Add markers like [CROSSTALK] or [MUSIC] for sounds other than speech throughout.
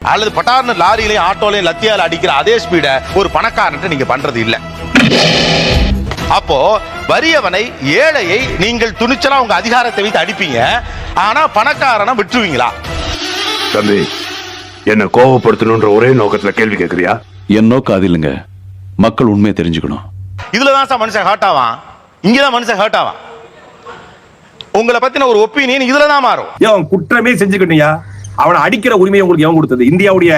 அல்லது பட்டார்னு லாரியிலையும் ஆட்டோலையும் லத்தியால அடிக்கிற அதே ஸ்பீட ஒரு பணக்காரன்ட்டு நீங்க பண்றது இல்ல. அப்போ வறியவனை ஏழையை நீங்கள் துணிச்சலா உங்க அதிகாரத்தை வைத்து அடிப்பீங்க. ஆனா பணக்காரனை விட்டுருவீங்களா? தம்பி என்ன கோவப்படுத்தணுன்ற ஒரே நோக்கத்துல கேள்வி கேக்குறியா? என் நோக்கம் அது இல்லைங்க. மக்கள் உண்மையை தெரிஞ்சுக்கணும். இதுலதான் சார் மனுஷன் ஹர்ட் ஆவான். இங்கதான் மனுஷன் ஹர்ட் ஆவான். உங்களை பத்தின ஒரு ஒப்பீனியன் இதுல தான் மாறும் குற்றமே செஞ்சுக்கிட்டியா அவனை அடிக்கிற உரிமையை உங்களுக்கு எவன் கொடுத்தது? இந்தியாவுடைய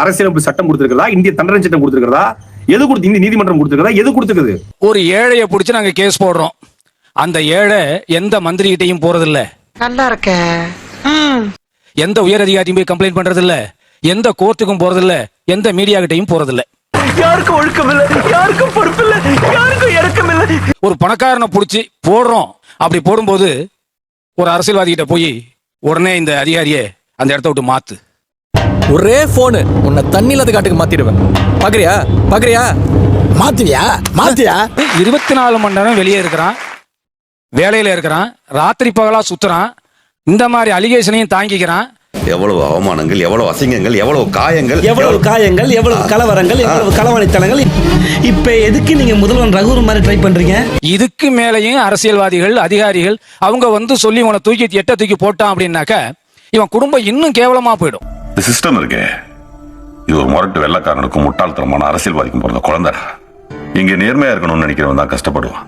அரசியலமைப்பு சட்டம் கொடுத்திருக்கிறதா? இந்திய தண்டனை சட்டம் கொடுத்திருக்கிறதா? எது கொடுத்து இந்திய நீதிமன்றம் கொடுத்திருக்கிறதா? எது கொடுத்துருக்குது ஒரு ஏழையை பிடிச்சி நாங்க கேஸ் போடுறோம். அந்த ஏழை எந்த மந்திரி கிட்டையும் போறதில்ல. நல்லா இருக்க. எந்த உயர் அதிகாரியும் போய் கம்ப்ளைண்ட் பண்றதில்ல. எந்த கோர்ட்டுக்கும் போறதில்ல. எந்த மீடியா கிட்டையும் போறதில்ல. யாருக்கும் ஒழுக்கம் இல்ல யாருக்கும் பொறுப்பு இல்ல யாருக்கும் இறக்கம் இல்ல ஒரு பணக்காரனை பிடிச்சி போடுறோம். அப்படி போடும்போது ஒரு அரசியல்வாதி கிட்ட போய் உடனே இந்த அதிகாரியை அந்த இடத்த விட்டு மாத்து. ஒரே போனு உன்னை தண்ணி இல்லாத காட்டுக்கு மாத்திடுவேன். பாக்குறியா? பாக்குறியா? மாத்தியா மாத்தியா இருபத்தி நாலு மணி நேரம் வெளியே இருக்கிறான். வேலையில இருக்கிறான். ராத்திரி பகலா சுத்துறான். இந்த மாதிரி அலிகேஷனையும் தாங்கிக்கிறான். எவ்வளவு அவமானங்கள் எவ்வளவு அசிங்கங்கள் எவ்வளவு காயங்கள் எவ்வளவு காயங்கள் எவ்வளவு கலவரங்கள் எவ்வளவு களவாணித்தனங்கள். இப்ப எதுக்கு நீங்க முதல்வன் ரகுவர் மாதிரி ட்ரை பண்றீங்க? இதுக்கு மேலேயும் அரசியல்வாதிகள் அதிகாரிகள் அவங்க வந்து சொல்லி உன தூக்கி எட்ட தூக்கி போட்டான் அப்படின்னாக்க இவன் குடும்பம் இன்னும் கேவலமா போயிடும். இந்த சிஸ்டம் இருக்கே. இது ஒரு முரட்டு வெள்ளக்காரனுக்கும் முட்டாள்தனமான அரசியல்வாதிக்கும் பிறந்த குழந்தைடா. இங்க நேர்மையா இருக்கணும்னு நினைக்கிறவன் தான் கஷ்டப்படுவான்.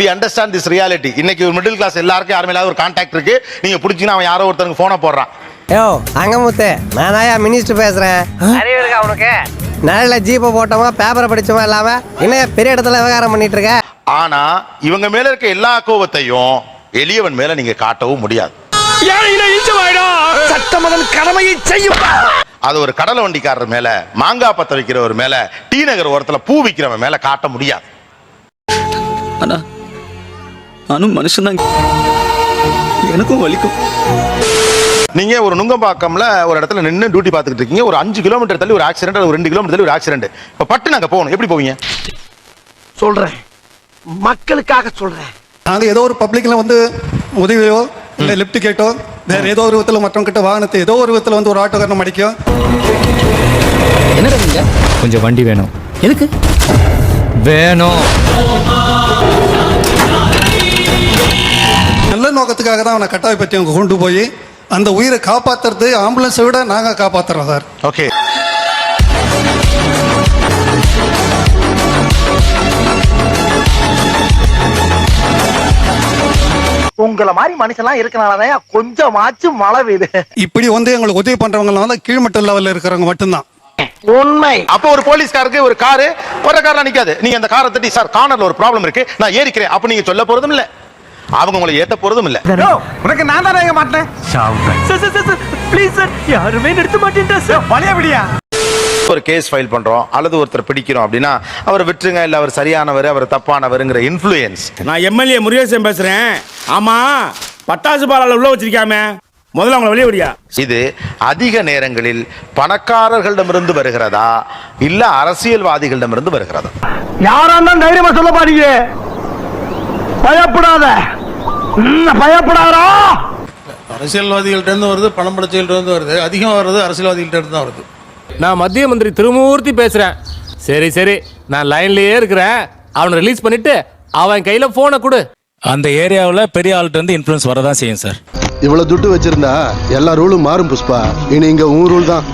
வி அண்டர்ஸ்டாண்ட் திஸ் ரியாலிட்டி இன்னைக்கு ஒரு மிடில் கிளாஸ் எல்லாருக்கும் யாருமே இல்லாத ஒரு கான்டாக்ட் இருக்கு. நீங்க பிடிச்சீங்கன்னா அவன் யாரோ ஒருத்தருக்கு போனை போடுறான். யோ அங்கமுத்து நான் தான் மினிஸ்டர் பேசுறேன்? அறிவு இருக்கா அவனுக்கு நல்ல ஜீப்பை போட்டோமா பேப்பரை படிச்சோமா இல்லாம இன்னும் பெரிய இடத்துல விவகாரம் பண்ணிட்டு இருக்க? ஆனா இவங்க மேல இருக்க எல்லா கோவத்தையும் எளியவன் மேல நீங்க காட்டவும் முடியாது. சட்டமதன் கடமையை செய்யும். அது ஒரு கடலை வண்டிக்காரர் மேல மாங்காய் பத்த வைக்கிறவர் மேல டி நகர் ஓரத்துல பூ விக்கிறவன் மேல காட்ட முடியாது. அண்ணா நானும் மனுஷன் எனக்கும் வலிக்கும். நீங்க ஒரு நுங்கம்பாக்கம்ல ஒரு இடத்துல நின்னு டியூட்டி பார்த்துக்கிட்டு இருக்கீங்க. ஒரு அஞ்சு கிலோமீட்டர் தள்ளி ஒரு ஆக்சிடென்ட் ஒரு ரெண்டு கிலோமீட்டர் தள்ளி ஒரு ஆக்சிடென்ட் இப்ப பட்டு நாங்க போகணும். எப்படி போவீங்க? சொல்றேன். மக்களுக்காக சொல்றேன். நாங்கள் ஏதோ ஒரு பப்ளிக்கில் வந்து உதவியோ இல்லை லிஃப்ட் கேட்டோ வேற ஏதோ ஒரு விதத்தில் மற்றவங்க கிட்ட வாகனத்தை ஏதோ ஒரு விதத்தில் வந்து ஒரு ஆட்டோக்காரன் அடிக்கும் என்னடா கொஞ்சம் வண்டி வேணும். எதுக்கு? வேணும். நல்ல நோக்கத்துக்காக தான் அவனை கட்டாயப்படுத்தி அவங்க கொண்டு போய் அந்த உயிரை காப்பாத்துறது ஆம்புலன்ஸை விட நாங்கள் காப்பாத்துறோம் சார். ஓகே உங்களை மாதிரி மனுஷன்லாம் இருக்கனாலதான் கொஞ்சமாச்சும் மழை பெய்யுது. இப்படி வந்து எங்களுக்கு உதவி பண்றவங்கலாம் வந்து கீழ்மட்ட லெவலில் இருக்கிறவங்க மட்டும்தான். உண்மை. அப்போ ஒரு போலீஸ்காருக்கு ஒரு காரு ஒரு கார்ல நிக்காது. நீங்க அந்த காரை தட்டி சார் கார்னர்ல ஒரு ப்ராப்ளம் இருக்கு. நான் ஏறிக்கிறேன். அப்ப நீங்க சொல்ல போறதும் இல்ல. அவங்க உங்களை ஏத்த போறதும் இல்ல. உனக்கு நான் தானே எங்க மாட்டேன் ப்ளீஸ் சார் யாருமே நிறுத்த மாட்டேன் சார் பழைய விடியா. ஒரு கேஸ் ஃபைல் பண்றோம். அல்லது ஒருத்தர் பிடிக்கிறோம் அப்படின்னா அவர் விட்டுருங்க இல்ல அவர் சரியானவர் அவர் தப்பானவருங்கிற இன்ஃப்ளூயன்ஸ் நான் எம்எல்ஏ முருகேசன் பேசுறேன். ஆமா பட்டாசு பாலால உள்ள வச்சிருக்காம. முதல்ல அவங்கள வெளியே விடியா. இது அதிக நேரங்களில் பணக்காரர்களிடமிருந்து வருகிறதா? இல்ல அரசியல்வாதிகளிடமிருந்து வருகிறதா? யாரா இருந்தாலும் தைரியமா சொல்ல பாருங்க பயப்படாத. பயப்படாதா? அரசியல்வாதிகள்ட்ட இருந்து வருது பணம் படைச்சவர்கள்ட்ட இருந்து வருது. அதிகம் வர்றது அரசியல்வாதிகள்ட்ட இருந்து தான் வருது. நான் மத்திய மந்திரி திருமூர்த்தி பேசுறேன். சரி சரி. நான் லைன்லயே இருக்கிறேன். அவனை ரிலீஸ் பண்ணிட்டு அவன் கையில போனை கொடு. அந்த ஏரியாவில் பெரிய ஆள்கிட்ட இருந்து இன்ஃப்ளூயன்ஸ் வரதான் செய்யும் சார் இவ்வளவு துட்டு வச்சிருந்தா எல்லா ரூலும் மாறும் புஷ்பா. இனி இங்க உன் ரூல் தான்.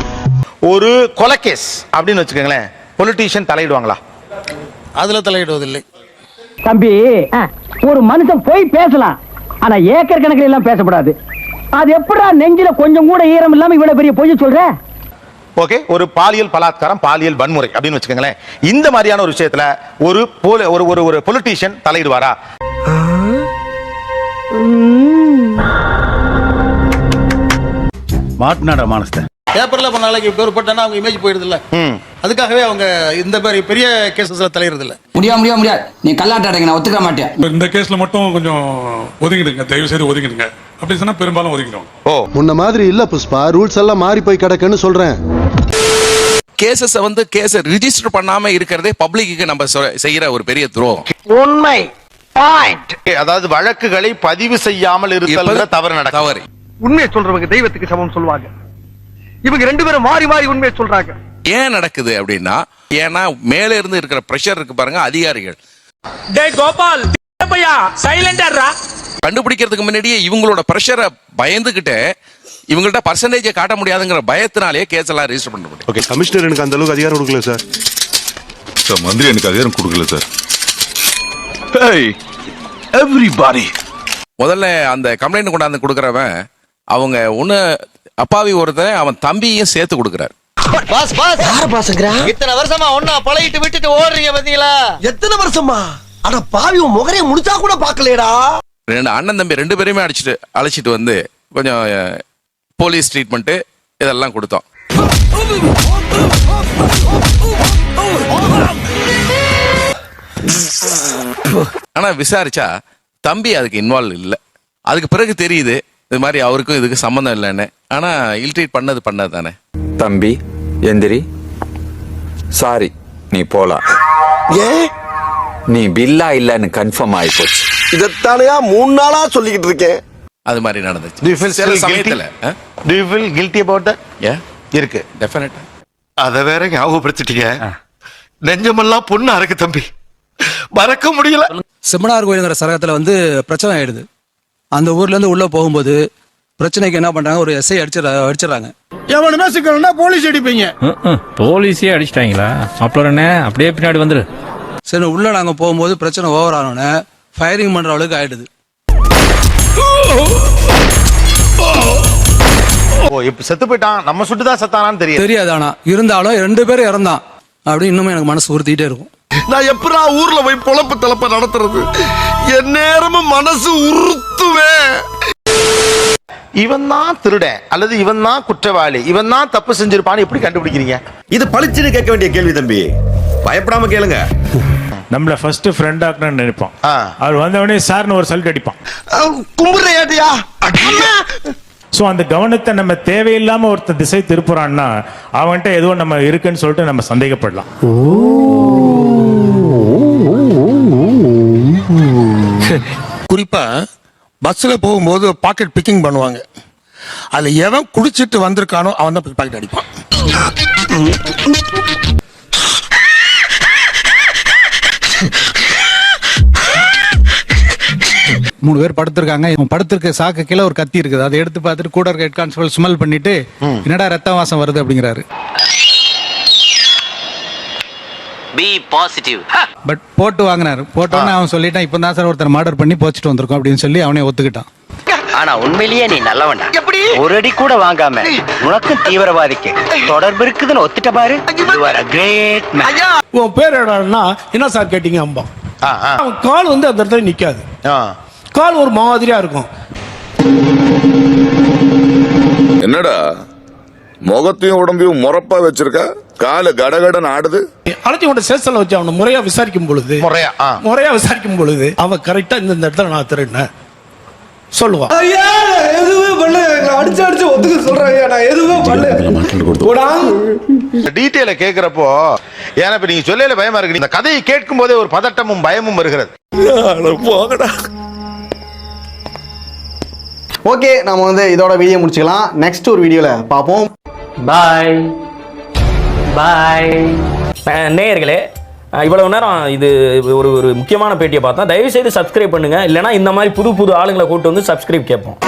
ஒரு கொலைகேஸ் அப்படின்னு வச்சுக்கோங்களேன். பொலிட்டீஷியன் தலையிடுவாங்களா? அதுல தலையிடுவதில்லை. தம்பி ஒரு மனுஷன் போய் பேசலாம். ஆனா ஏக்கர் கணக்கில் எல்லாம் பேசக்கூடாது அது எப்படா நெஞ்சில கொஞ்சம் கூட ஈரம் இல்லாம இவ்வளவு பெரிய பொய்ய சொல்ற? ஓகே ஒரு பாலியல் பலாத்காரம் பாலியல் வன்முறை அப்படின்னு வச்சுக்கோங்களேன். இந்த மாதிரியான ஒரு விஷயத்துல ஒரு போல ஒரு ஒரு ஒரு பொலிட்டீஷியன் தலையிடுவாரா? மாட்டினாடா மானஸ்த பேப்பர்ல பண்ண நாளைக்கு பேர் போட்டானா அவங்க இமேஜ் போயிடுது இல்ல ம். அதுக்காகவே அவங்க இந்த மாதிரி பெரிய கேசஸ்ல தலையிறது இல்ல முடியாது முடியாது முடியாது நீ கல்லாட்ட அடைங்க நான் ஒத்துக்க மாட்டேன். இந்த கேஸ்ல மட்டும் கொஞ்சம் ஒதுங்கிடுங்க தயவு செய்து ஒதுங்கிடுங்க. அப்படி சொன்னா பெரும்பாலும் ஒதுங்கிடும் ஓ. முன்ன மாதிரி இல்ல புஷ்பா ரூல்ஸ் எல்லாம் மாறி போய் கிடக்குன்னு சொல்றேன். கேசஸ் வந்து கேஸ் ரிஜிஸ்டர் பண்ணாம இருக்கிறதே பப்ளிக்கு நம்ம சொ- செய்யற ஒரு பெரிய துரோகம். உண்மை. பாயிண்ட் அதாவது வழக்குகளை பதிவு செய்யாமல் இருத்தல் தவறு நடக்கும் தவறு. உண்மையை சொல்றவங்க தெய்வத்துக்கு சமம் சொல்லுவாங்க. இவங்க ரெண்டு பேரும் மாறி மாறி உண்மையை சொல்றாங்க. ஏன் நடக்குது அப்படின்னா ஏன்னா மேல இருந்து இருக்கிற பிரஷர் இருக்கு பாருங்க அதிகாரிகள். டேய் கோபால் பையா சைலண்டா கண்டுபிடிக்கிறதுக்கு முன்னாடியே இவங்களோட பிரஷரை பயந்துகிட்டு இவங்கள்ட்ட பர்சன்டேஜை காட்ட முடியாதுங்கிற பயத்தினாலேயே கேஸ் எல்லாம் ரெஜிஸ்டர் பண்ண முடியும். ஓகே கமிஷனர் எனக்கு அந்த அளவுக்கு அதிகாரம் கொடுக்கல சார் சார் மந்திரி எனக்கு அதிகாரம் கொடுக்கல சார். எவ்ரிபாடி முதல்ல அந்த கம்ப்ளைண்ட் கொண்டாந்து கொடுக்குறவன் அவங்க ஒண்ணு அப்பாவி ஒருத்தன் அவன் தம்பியும் சேர்த்து கொடுக்குறாரு. Boss boss. யார பாஸ்ங்கற இத்தனை வருஷமா ஒண்ணா பழகிட்டு விட்டுட்டு ஓடுறீங்க பாத்தீங்களா? எத்தனை வருஷமா? அட பாவி உன் முகரைய முடிச்சா கூட பாக்கலையடா ரெண்டு அண்ணன் தம்பி ரெண்டு பேருமே அடிச்சிட்டு அழைச்சிட்டு வந்து கொஞ்சம் அஹ், போலீஸ் ட்ரீட்மெண்ட்டு இதெல்லாம் கொடுத்தோம். [LAUGHS] ஆனா விசாரிச்சா தம்பி அதுக்கு இன்வால்வ் இல்லை. அதுக்கு பிறகு தெரியுது இது மாதிரி அவருக்கும் இதுக்கு சம்மந்தம் இல்லைன்னு. ஆனா இல்ட்ரீட் பண்ணது பண்ணது தானே. தம்பி எந்திரி. சாரி நீ போலாம் ஏன் நீ பில்லா இல்லன்னு கன்ஃபார்ம் ஆயி போச்சு. இதத்தானையா மூணு நாளா சொல்லிக்கிட்டு இருக்கேன்? அது மாதிரி நடந்துச்சு. You feel சில? சமயத்துல feel guilty about that? ஏ இருக்கு. டெஃபினட்டா அத வேற ஞாபகப்படுத்திட்டீங்க. நெஞ்சமெல்லாம் பொண்ணு அறக்கு தம்பி. மறக்க முடியல. செம்மனார் கோயிலுங்கிற சரகத்தில் வந்து பிரச்சனை ஆயிடுது. அந்த ஊர்லேருந்து உள்ளே போகும்போது பிரச்சனைக்கு என்ன பண்ணுறாங்க ஒரு எஸ்ஐ அடிச்சிட அடிச்சிடறாங்க. எவனுமே சிக்கலன்னா போலீஸ் அடிப்பீங்க. போலீஸே அடிச்சிட்டாங்களா? அப்புறம் என்ன அப்படியே பின்னாடி வந்துரு. சரி உள்ளே நாங்கள் போகும்போது பிரச்சனை ஓவர் ஆனோடனே ஃபயரிங் பண்ணுற அளவுக்கு ஆயிடுது. ஓ இப்ப செத்து போயிட்டான். நம்ம சுட்டு தான் செத்தானான்னு தெரியும் தெரியாது ஆனா இருந்தாலும் ரெண்டு பேரும் இறந்தான். அப்படி இன்னுமே எனக்கு மனசு உறுத்திட்டே இருக்கும். நான் எப்படா ஊர்ல போய் பொழப்பு தலப்ப நடத்துறது? என் நேரமும் மனசு உறுத்துவேன் இவன் தான் திருடன் அல்லது இவன் தான் குற்றவாளி இவன் தான் தப்பு செஞ்சிருப்பான்னு எப்படி கண்டுபிடிக்கிறீங்க? இது பளிச்சுன்னு கேட்க வேண்டிய கேள்வி தம்பி. பயப்படாம கேளுங்க. நம்மள ஃபர்ஸ்ட் ஃப்ரெண்ட் ஆக்கணும்னு நினைப்பான். அவர் வந்தவனே சார்னு ஒரு சல்ட் அடிப்பான். கும்புறையாட்டியா ஸோ அந்த கவனத்தை நம்ம தேவையில்லாம ஒருத்தன் திசை திருப்புறான்னா அவன்கிட்ட ஏதோ நம்ம இருக்குன்னு சொல்லிட்டு நம்ம சந்தேகப்படலாம். குறிப்பா பஸ்ல போகும்போது பாக்கெட் பிக்கிங் பண்ணுவாங்க. அதுல எவன் குடிச்சிட்டு வந்திருக்கானோ அவன் தான் பாக்கெட் அடிப்பான். மூணு பேர் படுத்திருக்காங்க. இவன் படுத்திருக்க சாக்கு கீழே ஒரு கத்தி இருக்குது. அதை எடுத்து பார்த்துட்டு கூட இருக்க ஹெட் கான்ஸ்டபிள் ஸ்மெல் பண்ணிட்டு என்னடா ரத்த வாசம் வருது அப்படிங்கிறாரு. பி பாசிட்டிவ் பட் போட்டு வாங்கினாரு. போட்டோன்னு அவன் சொல்லிட்டான் இப்போ தான் சார் ஒருத்தர் மர்டர் பண்ணி போச்சுட்டு வந்திருக்கோம் அப்படின்னு சொல்லி அவனே ஒத்துக்கிட்டான். ஆனா உண்மையிலேயே நீ நல்லவன்டா. எப்படி? ஒரு அடி கூட வாங்காம உனக்கும் தீவிரவாதிக்கு தொடர்பு இருக்குதுன்னு ஒத்துட்ட பாரு. கிரேட் உன் பேர் என்னன்னா என்ன சார் கேட்டீங்க அம்பா? அவன் கால் வந்து அந்த இடத்துல நிக்காது. கால் ஒரு மாதிரியா இருக்கும். என்னடா? முகத்தையும் உடம்பையும் முறப்பா வச்சிருக்க காலு கடகடன் ஆடுது. அழைச்சி கொண்ட சேசல வச்சு அவனை முறையா விசாரிக்கும் பொழுது முறையா. முறையா விசாரிக்கும் பொழுது அவன் கரெக்டா இந்த இடத்துல நான் திருடினேன். சொல்லுவான் எதுவுமே பண்ணல. அடிச்சு அடிச்சு ஒத்துக்க சொல்றாங்க நான் எதுவுமே பண்ணல. இந்த டீட்டெயில கேக்குறப்போ ஏன்னா இப்ப நீங்க சொல்லல பயமா இருக்கு. இந்த கதையை கேட்கும் போதே ஒரு பதட்டமும் பயமும் வருகிறது. ஓகே நம்ம வந்து இதோட வீடியோ முடிச்சுக்கலாம். நெக்ஸ்ட் ஒரு வீடியோல பார்ப்போம். பாய் பாய் நேயர்களே இவ்வளவு நேரம் இது ஒரு ஒரு முக்கியமான பேட்டியை பார்த்தோம் தயவு செய்து சப்ஸ்கிரைப் பண்ணுங்க. இல்லைனா இந்த மாதிரி புது புது ஆளுங்களை கூட்டு வந்து சப்ஸ்கிரைப் கேட்போம்.